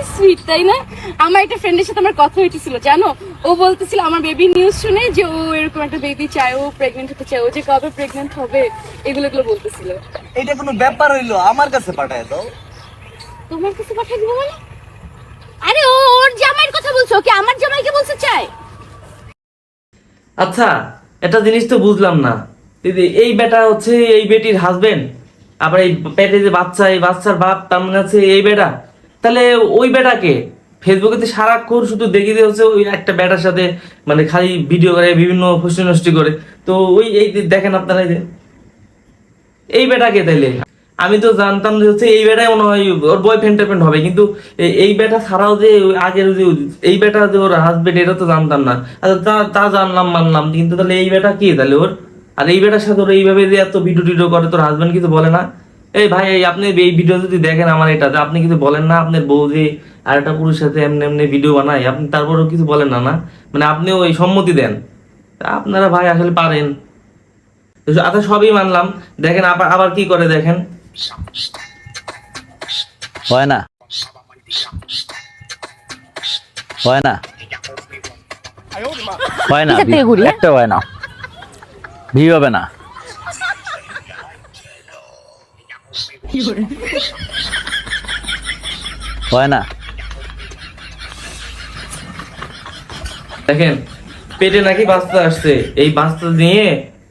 কি সুইট তাই না? আমার একটা ফ্রেন্ডের সাথে আমার কথা হইতেছিল জানো? ও বলতেছিল আমার বেবি নিউজ শুনে যে ও এরকম একটা বেবি চায় ও প্রেগনেন্ট হতে চায় ও যে কবে প্রেগনেন্ট হবে? এগুলো এগুলো বলতেছিল। এটা কোনো ব্যাপার হইল? আমার কাছে পাঠায় দাও। তোমার কাছে পাঠিয়ে দিব মানে? আরে ও ওর জামাইয়ের কথা বলছো কি আমার জামাইকে বলতে চায়? আচ্ছা একটা জিনিস তো বুঝলাম না। দিদি এই বেটা হচ্ছে এই বেটির হাজবেন্ড আবার এই পেটে যে বাচ্চা এই বাচ্চার বাপ তার মানে হচ্ছে এই বেটা। তাহলে ওই বেটাকে ফেসবুকে তো সারাক্ষণ শুধু দেখি দিয়ে হচ্ছে ওই একটা বেটার সাথে মানে খালি ভিডিও করে, বিভিন্ন ফষ্টি নষ্টি করে। তো ওই এই দেখেন আপনারা এই যে। এই বেটাকে তাইলে। আমি তো জানতাম যে হচ্ছে এই বেটাই মনে হয় ওর বয়ফ্রেন্ড টাইফ্রেন্ড হবে, কিন্তু এই- এই বেটা ছাড়াও যে আগের যে এই বেটা যে ওর হাজবেন্ড এটা তো জানতাম না। আচ্ছা তা তা জানলাম, মানলাম, কিন্তু তাহলে এই বেটা কি তাহলে ওর? আর এই বেটার সাথে ওর এইভাবে যে এত ভিডিও টিডিও করে, তোর হাজবেন্ড কিছু বলে না? এই ভাই আপনি এই ভিডিও যদি দেখেন আমার এটা যে আপনি কিছু বলেন না আপনার বউ যে আর একটা পুরুষের সাথে এমনি এমনি ভিডিও বানায় আপনি তারপরেও কিছু বলেন না না? মানে আপনিও ওই সম্মতি দেন। আপনারা ভাই আসলে পারেন। আচ্ছা সবই মানলাম। দেখেন আবার আবার কি করে দেখেন? হয় না। হয় না। হয় না। হ্যাঁ? একটা হয় না। ভিউ হবে না। হয় না। দেখেন, পেটে নাকি বাচ্চা আসছে। এই বাচ্চা নিয়ে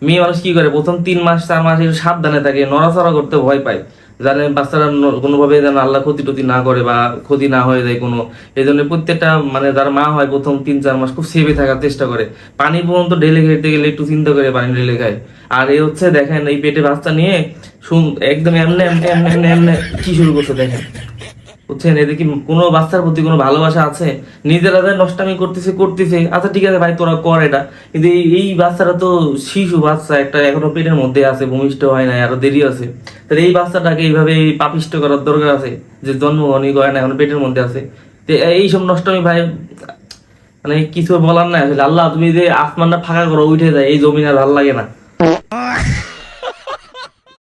মেয়ে মানুষ কি করে? প্রথম তিন মাস, চার মাস একটু সাবধানে থাকে, নড়াচড়া করতে ভয় পায়। জানে বাচ্চারা কোনোভাবে যেন আল্লাহ ক্ষতি টতি না করে বা ক্ষতি না হয়ে যায় কোনো। এই জন্য প্রত্যেকটা মানে যার মা হয় প্রথম তিন, চার মাস খুব সেভে থাকার চেষ্টা করে। পানি পর্যন্ত ঢেলে খেতে গেলে একটু চিন্তা করে পানি ঢেলে খায়। আর এই হচ্ছে দেখেন, এই পেটে বাচ্চা নিয়ে শুন, একদম এমনে, এমনি এমনি এমনি এমনি কি শুরু করছে দেখেন। বুঝছেন? এদের কি কোনো বাচ্চার প্রতি কোনো ভালোবাসা আছে? নিজেরা যে নষ্টামি করতেছে করতেছে। আচ্ছা ঠিক আছে ভাই, তোরা কর এটা। কিন্তু এই বাচ্চাটা তো শিশু বাচ্চা, একটা এখনও পেটের মধ্যে আছে, ভূমিষ্ঠ হয় না আরও দেরি আছে। তাহলে এই বাচ্চাটাকে এইভাবে পাপিষ্ট করার দরকার আছে? যে জন্মগ্রহণই করে না, এখন পেটের মধ্যে আছে। তো এইসব নষ্টমী ভাই মানে কিছু বলার নাই। আসলে আল্লাহ, তুমি যে আসমানটা ফাঁকা করো, উঠে যায়, এই জমিন আর ভালো লাগে না। Ugh.